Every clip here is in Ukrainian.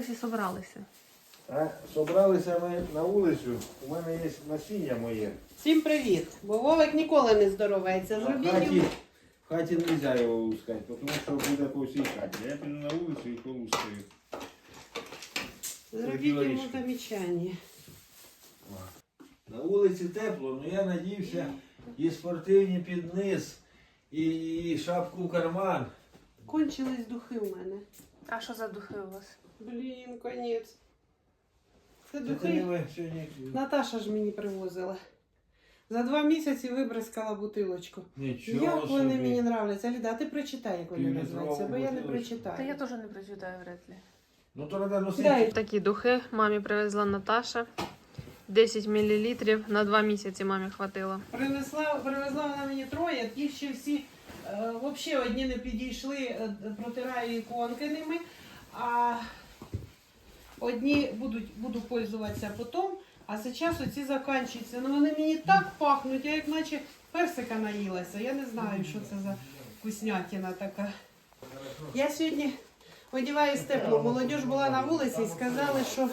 Всі собралися. А собралися ми на вулицю. У мене є насіння моє. Всім привіт! Бо Вовик ніколи не здоровається. В Зробіть хаті, йому. в хаті не можна його лускати, тому що буде по всій хаті. Я піду на вулицю і полускаю. Зробіть йому замічання. На вулиці тепло, але я надіявся і спортивні під низ, і, і шапку в карман. Кончились духи у мене. А що за духи у вас? Блін, конець. Це духи. сьогодні Наташа ж мені привозила. За два місяці вибризкала бутилочку. нічого як вони мені нравляться. Ліда, а ти прочитай, як вони називаються, бо я не бутилочку. Та я прочитаю. теж не прочитаю вряд ли. Ну то треба носити. Дай. Такі духи мамі привезла Наташа. 10 мл на 2 місяці мамі хватило. Принесла, привезла вона мені троє, ті ще всі е, взагалі одні не підійшли, е, протираю іконки ними, а одні будуть, буду пользуватися потім, а зараз оці закінчуються. Ну вони мені так пахнуть, я як наче персика наїлася. Я не знаю, що це за вкуснятина така. Я сьогодні одягаюсь тепло. Молодіж була на вулиці і сказали, що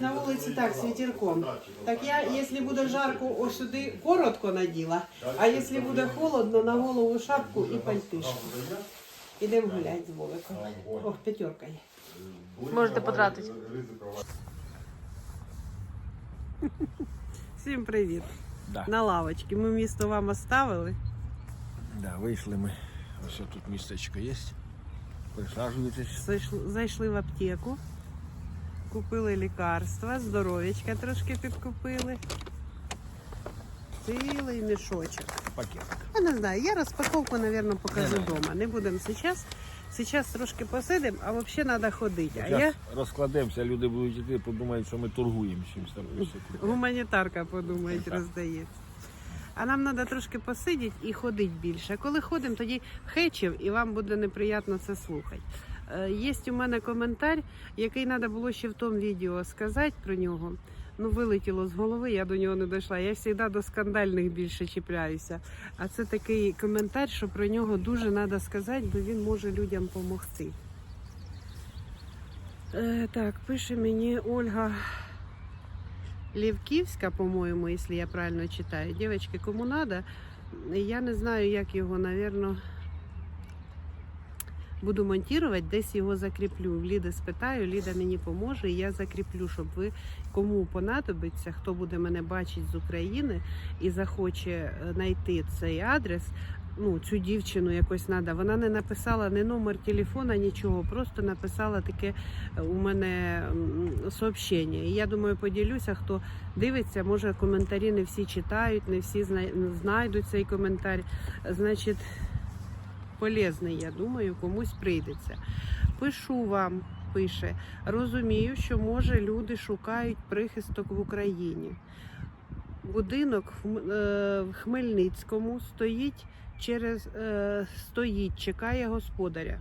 на вулиці так, з вітерком. Так я, якщо буде жарко, ось сюди коротко наділа, а якщо буде холодно, на голову шапку і пальтишку. Ідемо гуляти з Вовиком. Ох, п'ятерка є. Можете потратити. Всім привіт. Да. На лавочці. Ми місто вам оставили. Да, вийшли ми. Ось тут містечко є. Присаджуйтесь. Зайшли, в аптеку, купили лікарства, здоров'ячка трошки підкупили. Цілий мішочок. Пакет. Я не знаю, я розпаковку, мабуть, покажу Не вдома. Не будемо зараз. Зараз трошки посидимо, а взагалі треба ходити. А я розкладемося, люди будуть йти, подумають, що ми торгуємо чимось гуманітарка, подумають, роздається. А нам треба трошки посидіти і ходити більше. Коли ходимо, тоді хечів і вам буде неприємно це слухати. Е, Є у мене коментар, який треба було ще в тому відео сказати про нього. Ну, вилетіло з голови, я до нього не дійшла. Я завжди до скандальних більше чіпляюся. А це такий коментар, що про нього дуже треба сказати, бо він може людям допомогти. Е, так, пише мені Ольга Лівківська, по-моєму, якщо я правильно читаю. Дівчатки, кому надо, я не знаю, як його, напевно, буду монтувати, десь його закріплю. В Ліди спитаю, Ліда мені поможе, і я закріплю, щоб ви кому понадобиться, хто буде мене бачити з України і захоче е, знайти цей адрес. Ну, цю дівчину якось треба. Вона не написала ні номер телефона, нічого, просто написала таке е, у мене сообщення. І я думаю, поділюся, хто дивиться, може коментарі не всі читають, не всі зна- знайдуть цей коментар. Значить, полезний, я думаю, комусь прийдеться. Пишу вам, пише, розумію, що може люди шукають прихисток в Україні. Будинок в е, Хмельницькому стоїть через е, стоїть, чекає господаря.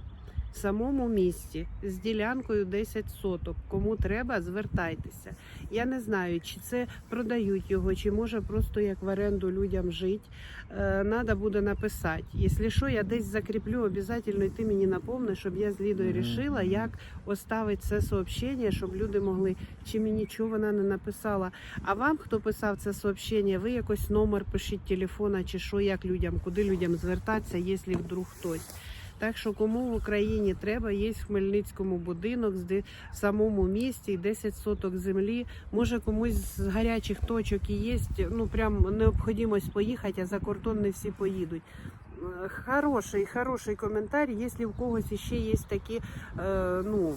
В самому місті з ділянкою 10 соток. Кому треба, звертайтеся. Я не знаю, чи це продають його, чи може просто як в оренду людям жити. Е, надо буде написати. Якщо що, я десь закріплю, обов'язково йти мені напомни, щоб я з Лідою рішила, як оставити це сообщення, щоб люди могли, чи мені чого вона не написала. А вам, хто писав це сообщення, ви якось номер пишіть телефона, чи що, як людям, куди людям звертатися, якщо вдруг хтось. Так що кому в Україні треба, є в Хмельницькому будинок в самому місті, 10 соток землі. Може комусь з гарячих точок і є. Ну прям необхідність поїхати, а за кордон не всі поїдуть. Е, Хороший, хороший коментар. Якщо в когось ще є такі, е, ну.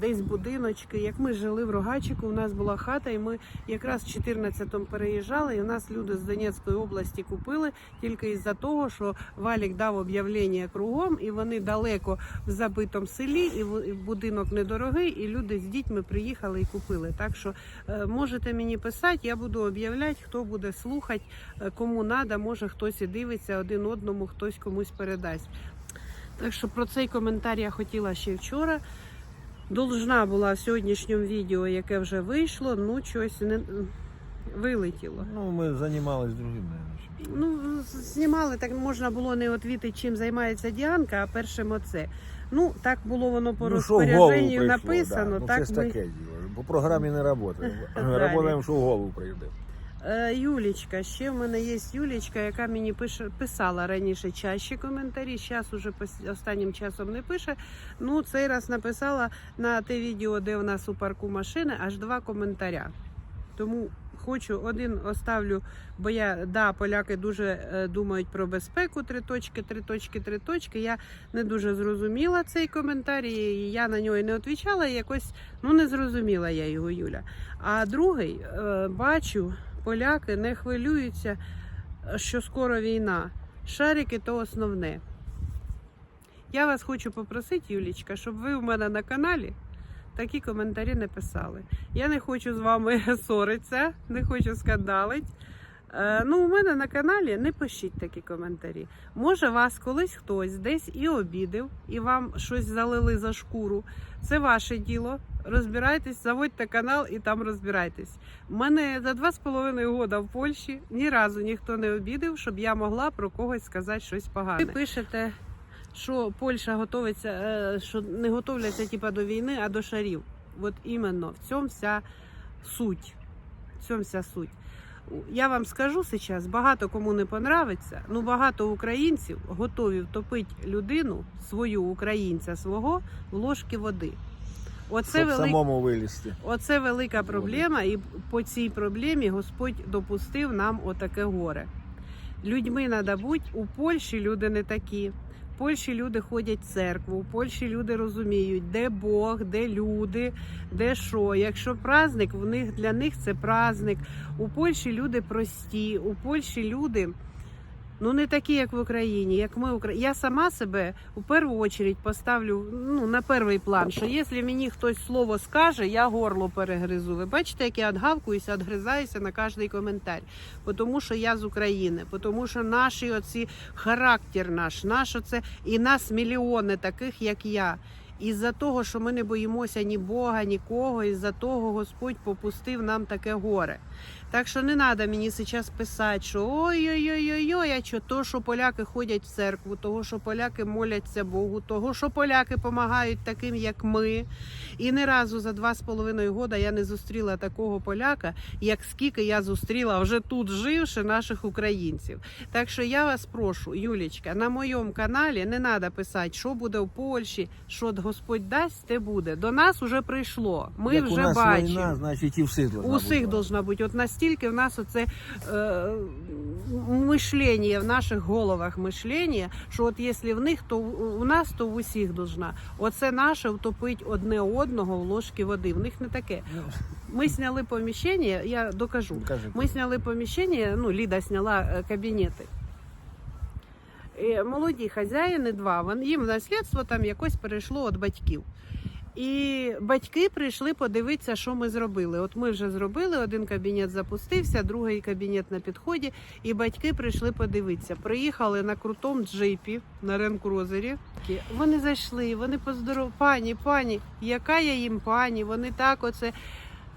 Десь будиночки, як ми жили в Рогачику, у нас була хата, і ми якраз в 14-му переїжджали. І у нас люди з Донецької області купили тільки із-за того, що Валік дав об'явлення кругом, і вони далеко в забитому селі, і будинок недорогий, і люди з дітьми приїхали і купили. Так що е, можете мені писати, я буду об'являти, хто буде слухати, е, кому треба, може хтось і дивиться один одному, хтось комусь передасть. Так що про цей коментар я хотіла ще вчора. Должна була в сьогоднішньому відео, яке вже вийшло, ну щось не вилетіло. Ну, ми займалися другим, наверное. Ну, знімали, так можна було не відвідати, чим займається Діанка, а першим оце. Ну, так було воно по Ну, розпорядженню прийшло, написано, да. ну, так це ж ми... таке діло. По програмі не працюємо. Працюємо, що в голову прийде. Е, Юлічка, ще в мене є Юлічка, яка мені пише, писала раніше чаще коментарі. Зараз уже останнім часом не пише. Ну, цей раз написала на те відео, де у нас у парку машини, аж два коментаря. Тому хочу один оставлю, бо я да, поляки дуже е, думають про безпеку. Три точки, три точки, три точки. Я не дуже зрозуміла цей коментар, і я на нього не відповідала. і Якось ну не зрозуміла я його, Юля. А другий е, бачу, поляки не хвилюються, що скоро війна. Шарики то основне. Я вас хочу попросити, Юлічка, щоб ви у мене на каналі такі коментарі не писали. Я не хочу з вами ссоритися, не хочу скандалити. Е, ну, у мене на каналі не пишіть такі коментарі. Може, вас колись хтось десь і обідив, і вам щось залили за шкуру. Це ваше діло. Розбирайтесь, заводьте канал і там розбирайтесь. Мене за два з половиною года в Польщі ні разу ніхто не обідав, щоб я могла про когось сказати щось погане. Ви пишете, що Польща готовиться, е, що не готовляться типа до війни, а до шарів. От іменно в цьому вся суть. В цьому вся суть. Я вам скажу зараз, багато кому не понравиться, ну багато українців готові втопити людину, свою українця свого в ложки води. Оце Щоб велик... самому вилізти. Оце велика проблема, і по цій проблемі Господь допустив нам отаке горе. Людьми треба бути. У Польщі люди не такі. В Польщі люди ходять в церкву, у Польщі люди розуміють, де Бог, де люди, де що. Якщо праздник, в них для них це праздник. У Польщі люди прості, у Польщі люди. Ну, не такі, як в Україні, як ми. Я сама себе у першу чергу поставлю ну, на перший план, що якщо мені хтось слово скаже, я горло перегризу. Ви бачите, як я відгавкуюся, відгризаюся на кожний коментар. Тому що я з України, тому що наші оці характер наш, наш оце, і нас мільйони таких, як я. Із-за того, що ми не боїмося ні Бога, нікого, із-за того Господь попустив нам таке горе. Так що не треба мені зараз писати, що ой-ой-ой-ой, а що то, що поляки ходять в церкву, того, що поляки моляться Богу, того, що поляки допомагають таким, як ми. І ні разу за два з половиною года я не зустріла такого поляка, як скільки я зустріла вже тут живши наших українців. Так що я вас прошу, Юлічка, на моєму каналі не треба писати, що буде в Польщі, що Господь дасть, те буде. До нас вже прийшло. Ми Як у вже нас бачимо. війна, значить і всіх должна У бути. должна бути. От настільки в нас оце е, мишлення, в наших головах мишлення, що от якщо в них, то у нас, то в усіх должна. Оце наше втопить одне одного в ложки води. В них не таке. Ми зняли поміщення, я докажу. Ми сняли поміщення, ну, Ліда сняла е, кабінети. І молоді хазяїни два, їм наслідство там якось перейшло від батьків. І батьки прийшли подивитися, що ми зробили. От ми вже зробили, один кабінет запустився, другий кабінет на підході, і батьки прийшли подивитися. Приїхали на крутому джипі на ренкрузері. Вони зайшли, вони поздоров... пані, пані, яка я їм пані? Вони так оце.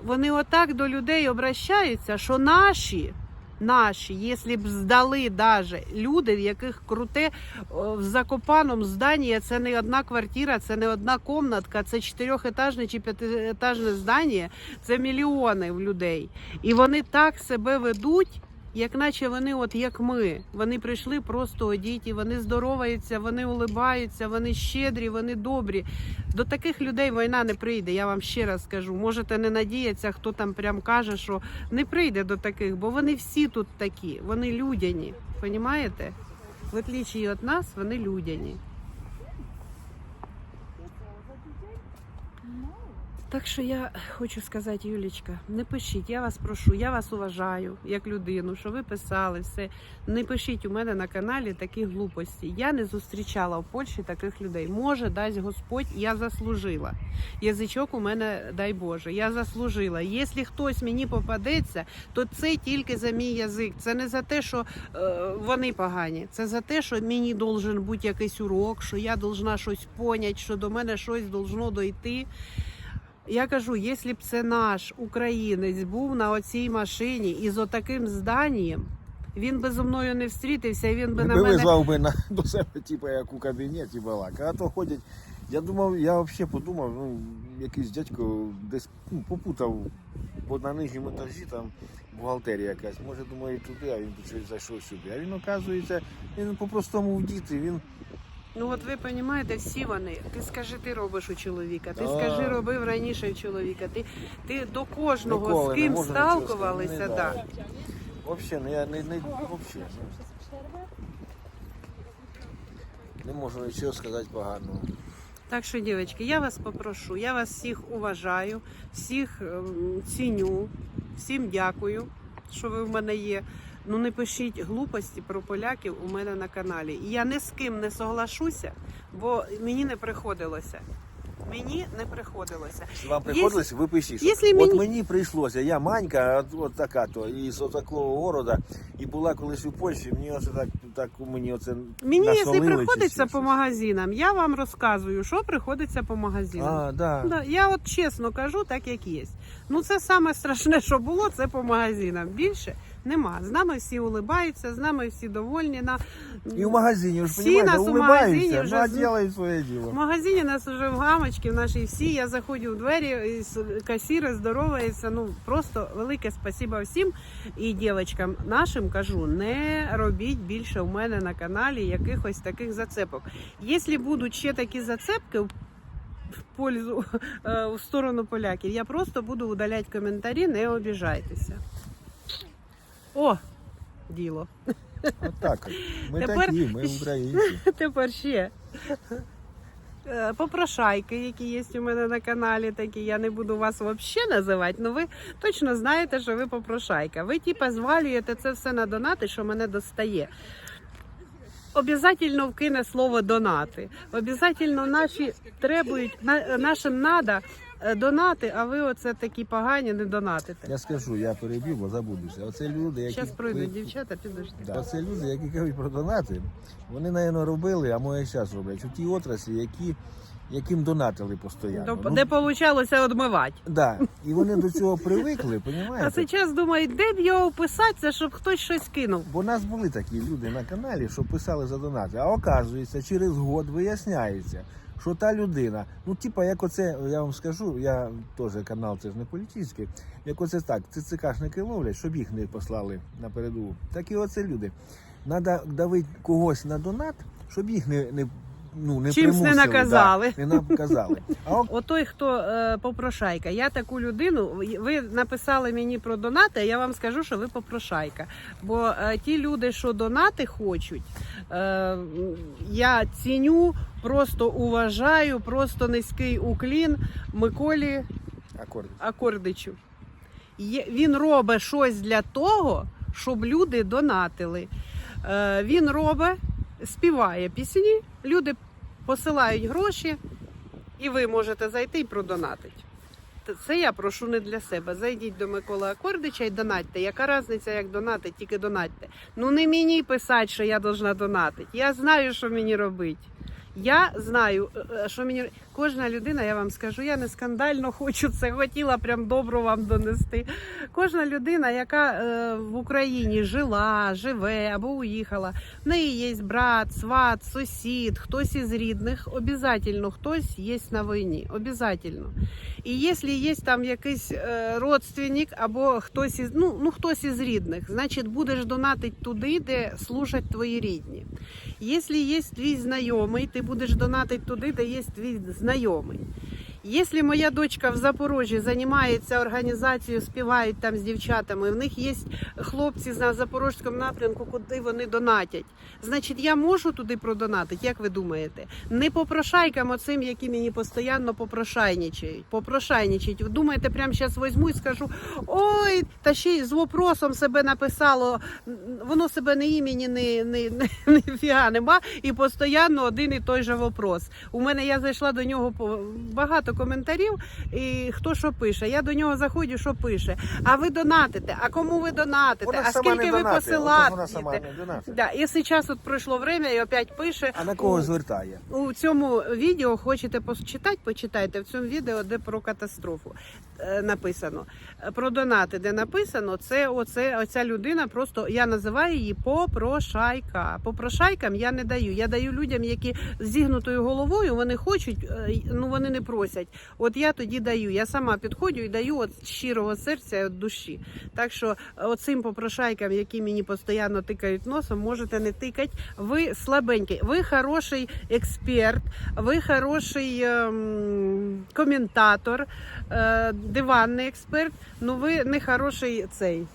Вони отак до людей обращаються, що наші. Наші, якщо б здали даже люди, в яких круте в закопаному зданні, це не одна квартира, це не одна комнатка, це чотирьохетажне чи п'ятиетажне здання, це мільйони людей. І вони так себе ведуть, як наче вони, от як ми. Вони прийшли просто одіті, вони здороваються, вони улибаються, вони щедрі, вони добрі. До таких людей війна не прийде. Я вам ще раз скажу. Можете не надіятися, хто там прям каже, що не прийде до таких, бо вони всі тут такі, вони людяні. Понімаєте? В отличие від нас, вони людяні. Так що я хочу сказати, Юлічка, не пишіть, я вас прошу, я вас уважаю як людину, що ви писали все. Не пишіть у мене на каналі такі глупості. Я не зустрічала в Польщі таких людей. Може, дасть Господь, я заслужила. Язичок у мене, дай Боже, я заслужила. Якщо хтось мені попадеться, то це тільки за мій язик. Це не за те, що е, вони погані. Це за те, що мені должен бути якийсь урок, що я должна щось поняти, що до мене щось должно дойти. Я кажу, якщо б це наш українець був на оцій машині із отаким зданням, він би зо мною не встрітився, і він би на мене визвав би на, до себе, типу, як у кабінеті балака. А то ходять Я думав, я взагалі подумав, ну, якийсь дядько десь ну, попутав, бо на нижньому етажі там бухгалтерія якась. Може, думаю, туди, а він щось зайшов сюди. А він, оказується, він по-простому в діти, він Ну от ви розумієте, всі вони. Ти скажи, ти робиш у чоловіка. Ти скажи, робив раніше у чоловіка. Ти, ти до кожного Ніколи з не ким можна нічого сталкувалися, сказати. да. Взагалі, ну, я не, не, взагалі. Не можу нічого сказати поганого. Так що, дівчатки, я вас попрошу, я вас всіх уважаю, всіх ем, ціню, всім дякую, що ви в мене є. Ну не пишіть глупості про поляків у мене на каналі. І я ні з ким не соглашуся, бо мені не приходилося. Мені не приходилося. Вам приходилось, ви пишіть. що От мені- мені прийшлося, я манька, от, от така то, із такого города, і була колись у Польщі, мені оце так, так мені оце Мені, якщо насолили чи приходиться по магазинам, я вам розказую, що приходиться по магазинам. А, да. Да, я от чесно кажу, так як є. Ну це саме страшне, що було, це по магазинам. Більше нема. З нами всі улибаються, з нами всі довольні. На... І в магазині, ж Всі нас у магазині вже з- своє В магазині нас вже в гамочки, в нашій всі. Я заходжу в двері, касіри здороваються. Ну просто велике спасибо всім. І дівчаткам нашим кажу, не робіть більше у мене на каналі якихось таких зацепок. Якщо будуть ще такі зацепки в в пользу е, в сторону поляків, я просто буду удаляти коментарі, не обіжайтеся. О, діло. От так. от. Ми Тепер- такі, ми українці. Тепер ще. Е, Попрошайки, які є у мене на каналі, такі я не буду вас взагалі називати, але ви точно знаєте, що ви попрошайка. Ви типа звалюєте це все на донати, що мене достає. Обязательно вкине слово донати. Обязательно наші требують, на- нашим надо донати, а ви оце такі погані не донатите. Я скажу, я перебив, бо забудуся. Оце люди, які... Зараз пройдуть ви- дівчата, підожди. Да. Оце люди, які кажуть про донати, вони, напевно, робили, а може зараз роблять у тій отраслі, які, яким донатили постійно. До- Ну, Де получалося одмивати. да. І вони до цього привикли, А розумієте? зараз думають, де б його вписатися, щоб хтось щось кинув. Бо у нас були такі люди на каналі, що писали за донати. А оказується, через год виясняється, що та людина, ну типа, як оце, я вам скажу, я теж канал, це ж не політичний, як оце так, ЦЦКшники ловлять, щоб їх не послали на передову. Так і оце люди. Надо давити когось на донат, щоб їх не, не, ну, не Чимсь не наказали. Да, не наказали. А о- Отой, хто е, попрошайка, я таку людину. Ви написали мені про донати, а я вам скажу, що ви попрошайка. Бо е, ті люди, що донати хочуть, е, я ціню, просто уважаю, просто низький уклін Миколі акорди. Акордичу. Є- Він робить щось для того, щоб люди донатили. Е, Він робить, співає пісні, люди посилають гроші, і ви можете зайти і продонатити. Це я прошу не для себе. Зайдіть до Миколи Акордича і донатьте. Яка різниця, як донатити, тільки донатьте. Ну не мені писати, що я должна донатити. Я знаю, що мені робити. Я знаю, е, е, що мені кожна людина, я вам скажу, я не скандально хочу це, хотіла прям добро вам донести. Кожна людина, яка е, в Україні жила, живе або уїхала, в неї є брат, сват, сусід, хтось із рідних, обов'язково хтось є на війні. Обов'язково. І якщо є там якийсь е, родственник або хтось із ну, ну хтось із рідних, значить будеш донатити туди, де служать твої рідні. Якщо є твій знайомий, ти будеш донатити туди, де є твій знайомий. Якщо моя дочка в Запорожжі займається організацією, співають там з дівчатами, в них є хлопці на запорожському напрямку, куди вони донатять. Значить, я можу туди продонатити, як ви думаєте? Не попрошайкам оцим, які мені постійно попрошайничають. Попрошайничають. Ви думаєте, прямо зараз візьму і скажу: ой, та ще й з вопросом себе написало, воно себе не імені, не, не, не, не фіга нема, і постійно один і той же вопрос. У мене я зайшла до нього багато коментарів, і хто що пише. Я до нього заходжу, що пише. А ви донатите? А кому ви донатите? Вона а сама скільки не ви посилаєте? Вона сама не донатить. Да, і зараз от пройшло время і опять пише. А на кого звертає? У цьому відео хочете почитати, почитайте в цьому відео, де про катастрофу е, написано. Е, Про донати, де написано, це оце, оця людина просто я називаю її попрошайка. Попрошайкам я не даю. Я даю людям, які з зігнутою головою, вони хочуть, е, ну вони не просять. От я тоді даю. Я сама підходжу і даю з щирого серця, і від душі. Так що е, оцим попрошайкам, які мені постійно тикають носом, можете не тикати. Ви слабенький, ви хороший експерт, ви хороший ем, коментатор, е, диванний експерт. Ну ви не хороший цей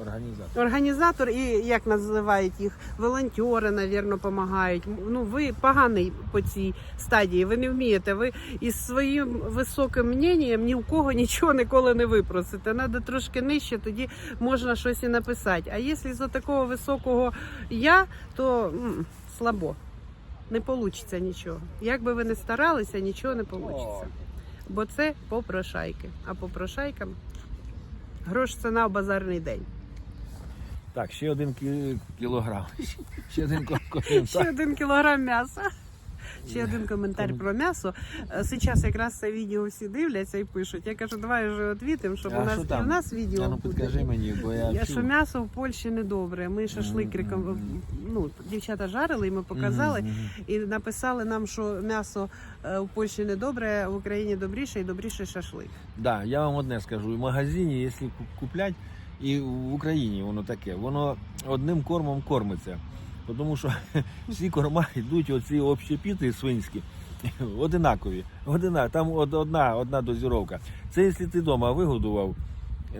Організатор. організатор і як називають їх волонтери, навірно, допомагають. Ну ви поганий по цій стадії. Ви не вмієте. Ви із своїм високим мненням ні у кого нічого ніколи не випросите. Треба трошки нижче, тоді можна щось і написати. А якщо з такого високого я, то м, слабо. Не вийде нічого. Як би ви не старалися, нічого не вийде. Бо це попрошайки. А попрошайкам грош ціна в базарний день. Так, ще один кі- кілограм. Ще один Ще один кілограм м'яса. Ще один коментар про м'ясо. Зараз якраз це відео всі дивляться і пишуть. Я кажу, давай вже відвітимо, щоб А у нас і в нас відео А ну підкажи мені, бо я Я, що м'ясо в Польщі недобре. Ми шашлик реком... ну, дівчата жарили, і ми показали. І написали нам, що м'ясо е, в Польщі недобре, а в Україні добріше і добріше шашлик. Да, я вам одне скажу. В магазині, якщо ку- куплять, і в Україні воно таке, воно одним кормом кормиться. Тому що всі корма йдуть, оці общепіти свинські, одинакові. Одина, там одна, одна дозіровка. Це якщо ти вдома вигодував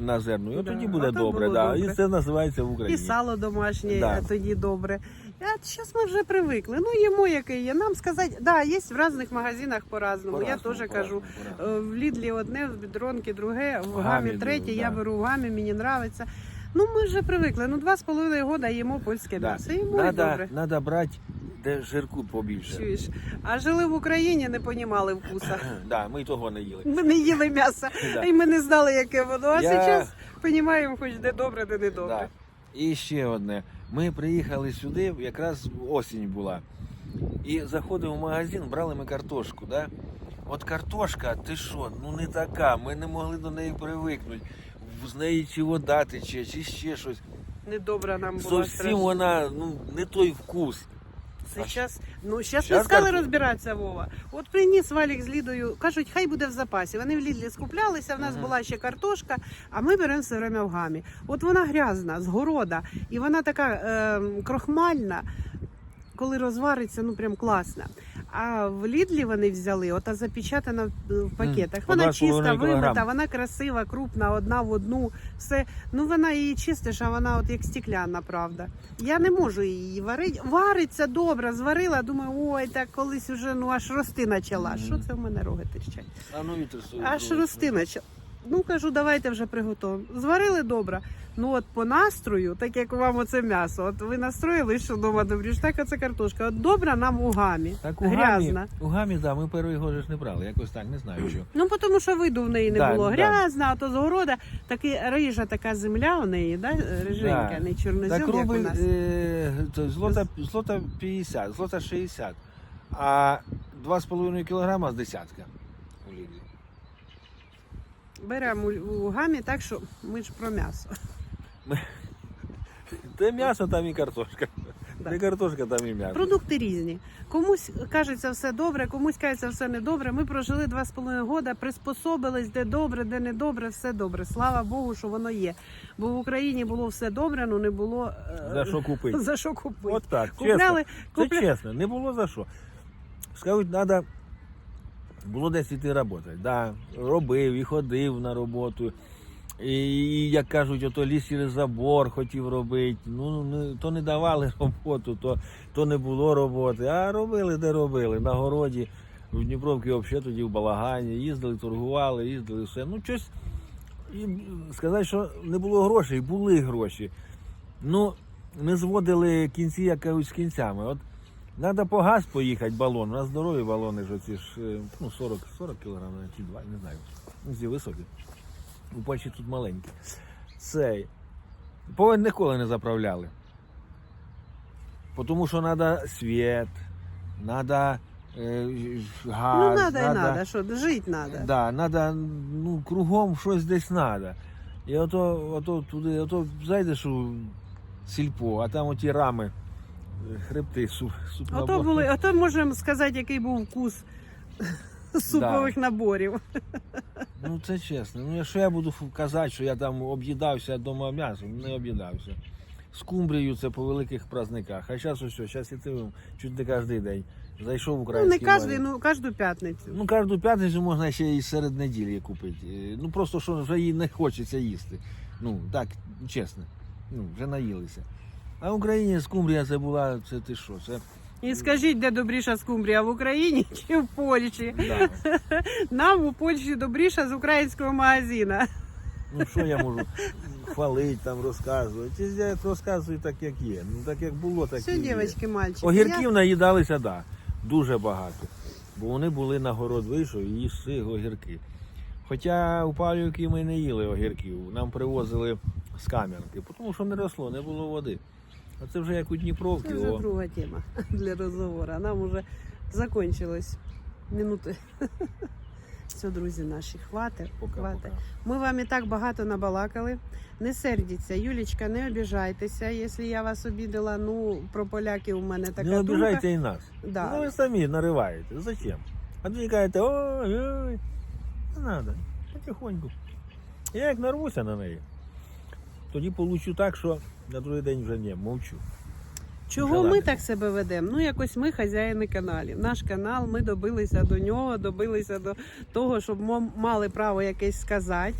на зерно, Да, тоді буде а добре. Да. добре. І це називається в Україні. І сало домашнє Да. тоді добре. А зараз ми вже привикли. Ну, їмо яке є. Нам сказати, да, є в різних магазинах по-разному. Я По-разному, теж кажу. по-разному. Е, В Лідлі одне, в Бідронки друге, в гамі Гамі третє. друге, Я да. беру в гамі, мені подобається. Ну, ми вже привикли. Ну, два з половиною года їмо польське Да. м'ясо. Їмо і добре. надо брати, де жирку побільше. Чуєш? А жили в Україні, не понімали вкуса. Да, ми того не їли. Ми не їли м'ясо, Да. і ми не знали, яке воно. А Я- зараз розуміємо, хоч де добре, де не Да. І ще одне. Ми приїхали сюди, якраз осінь була. І заходимо в магазин, брали ми картошку. Да? От картошка, ти що, ну не така, ми не могли до неї привикнути. З неї чи вода тече, чи ще щось. Недобра нам була Зовсім вона ну, не той вкус. Сейчас, ну, Щас не стали розбиратися, Вова. От приніс Валік з Лідою, кажуть, хай буде в запасі. Вони в Лідлі скуплялися, в нас була ще картошка, а ми беремо все время в гамі. От вона грязна, з города, і вона така е, крохмальна, коли розвариться, ну прям класна. А в Лідлі вони взяли, ота запечатана в- в пакетах. Вона чиста, вимита, вона красива, крупна, одна в одну. Все. Ну вона її чистиш, а вона от як стекляна, правда. Я не можу її варити. Вариться добре, зварила, думаю, ой, так колись уже ну аж рости почала. Що це в мене роги терчать? А ну вітер Аж рости почала. Ну кажу, давайте вже приготуємо. Зварили добре. Ну от по настрою, так як вам оце м'ясо, от ви настроїли, що вдома добрі, так оце картошка. От добра нам у гамі. Так у Грязна. гамі, у гамі, да, ми перший же ж не брали, якось так, не знаю що. Ну, тому що виду в неї не Да, було. да. Грязна, а то з города таки рижа така земля у неї, да? риженька, Да. не чорнозем, Так як у нас. е, то злота, злота 50, злота 60, а 2,5 кілограма з десятка. у Ліді. Беремо у гамі, так що ми ж про м'ясо. Де м'ясо, там і картошка. Де картошка, там і м'ясо. Продукти різні. Комусь кажеться все добре, комусь кажеться все недобре. Ми прожили два з половиною года, приспособились, де добре, де не добре, все добре. Слава Богу, що воно є. Бо в Україні було все добре, але не було е, За що купити? за що купити. От так, чесно. Купляли, Це купля... чесно, не було за що. Скажуть, треба було десь йти працювати. Да, робив і ходив на роботу. І, як кажуть, ото ліс через забор хотів робити. Ну, не, то не давали роботу, то, то не було роботи. А робили, де робили. На городі, в Дніпровці взагалі тоді в балагані, їздили, торгували, їздили все. Ну, щось. І сказати, що не було грошей, були гроші. Ну, не зводили кінці, як кажуть, з кінцями. От Треба по газ поїхати балон. У нас здорові балони ж оці ж е, ну, 40, 40 кг чи 2, не знаю. Ну, Ці високі. У Польщі тут маленькі. Цей. Повен ніколи не заправляли. Тому що треба світ, треба е, газ. Ну, надо і надо, що жити надо. Да, надо, ну, кругом щось десь надо. І ото, ото туди, ото зайдеш у сільпо, а там оті рами, хребти, суп, суп Ото були, ото можемо сказати, який був вкус супових наборів. Ну це чесно. Ну якщо я буду казати, що я там об'їдався дома м'ясом, не об'їдався. Скумбрію це по великих праздниках. А зараз ось, зараз і ти чуть не кожен день. Зайшов в Ну, не кожен, ну кожну п'ятницю. Ну, кожну п'ятницю можна ще і серед неділі купити. Ну просто що вже їй не хочеться їсти. Ну, так, чесно. Ну, вже наїлися. А в Україні скумбрія це була, це ти що? Це І скажіть, де добріша скумбрія в Україні чи в Польщі? да. Нам у Польщі добріша з українського магазина. Ну що я можу хвалити, там розказувати. Я розказую так, як є. Ну так як було, так Все, і є. дівчатки, мальчики. Огірків наїдалися, так. Да, дуже багато. Бо вони були на город вийшов і їсти огірки. Хоча у Павлівки ми не їли огірків, нам привозили з кам'янки, тому що не росло, не було води. А це вже як у Дніпровці. Це вже О, друга тема для розговору. Нам уже закончилось минути. Все, друзі наші, хватить. хватить. Ми вам і так багато набалакали. Не сердіться, Юлічка, не обіжайтеся, якщо я вас обідала. Ну, про поляків у мене така Не думка. обіжайте і нас. Да. Ну ви самі нариваєте. Зачем? А тоді кажете, ой, ой, не треба, потихоньку. Я як нарвуся на неї, тоді получу так, що на другий день вже ні, мовчу. Чого ми так себе ведемо? Ну, якось ми хазяїни каналів. Наш канал, ми добилися до нього, добилися до того, щоб ми мали право якесь сказати.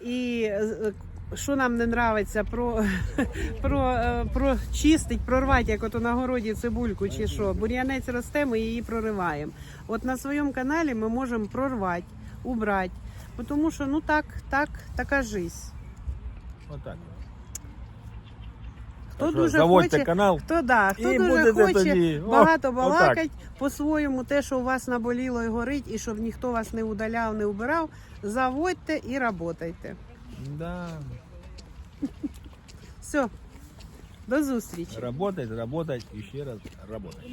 І е, що нам не нравиться, про, про, е, про чистить, прорвати, як ото на городі цибульку чи що. Бур'янець росте, ми її прориваємо. От на своєму каналі ми можемо прорвати, убрати. Тому що ну так, так, така жизнь. Отак. Хто Так дуже заводьте хоче, канал. Хто да, хто І дуже хоче тоді, багато балакать по-своєму, те, що у вас наболіло і горить, і щоб ніхто вас не удаляв, не убирав, заводьте і работайте. Да. Все, до зустрічі. Работать, работать і ще раз работать.